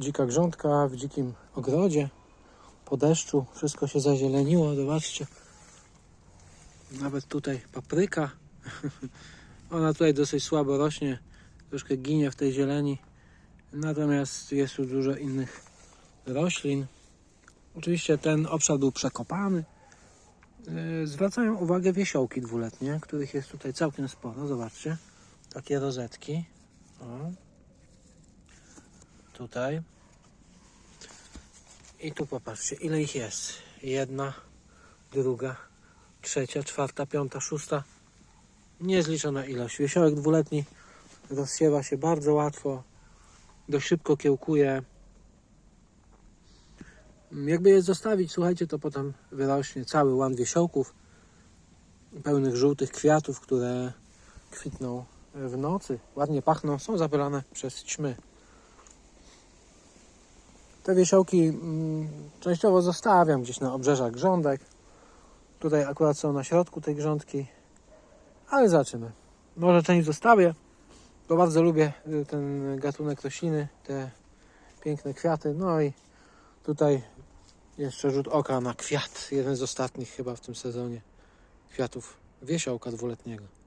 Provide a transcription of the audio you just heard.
dzika grządka w dzikim ogrodzie. Po deszczu wszystko się zazieleniło, zobaczcie. Nawet tutaj papryka. Ona tutaj dosyć słabo rośnie, troszkę ginie w tej zieleni. Natomiast jest tu dużo innych roślin. Oczywiście ten obszar był przekopany. Yy, Zwracają uwagę wiesiołki dwuletnie, których jest tutaj całkiem sporo. Zobaczcie. Takie rozetki. O. Tutaj. I tu popatrzcie, ile ich jest. Jedna, druga, trzecia, czwarta, piąta, szósta. Niezliczona ilość. Wiesiołek dwuletni rozsiewa się bardzo łatwo. Dość szybko kiełkuje. Jakby je zostawić, słuchajcie, to potem wyrośnie cały łan wiesiołków pełnych żółtych kwiatów, które kwitną w nocy. Ładnie pachną, są zapylane przez ćmy. Te wiesiołki mm, częściowo zostawiam gdzieś na obrzeżach grządek. Tutaj akurat są na środku tej grządki, ale zobaczymy. Może część zostawię, bo bardzo lubię y, ten gatunek rośliny, te piękne kwiaty. No i tutaj jeszcze rzut oka na kwiat, jeden z ostatnich chyba w tym sezonie kwiatów wiesiołka dwuletniego.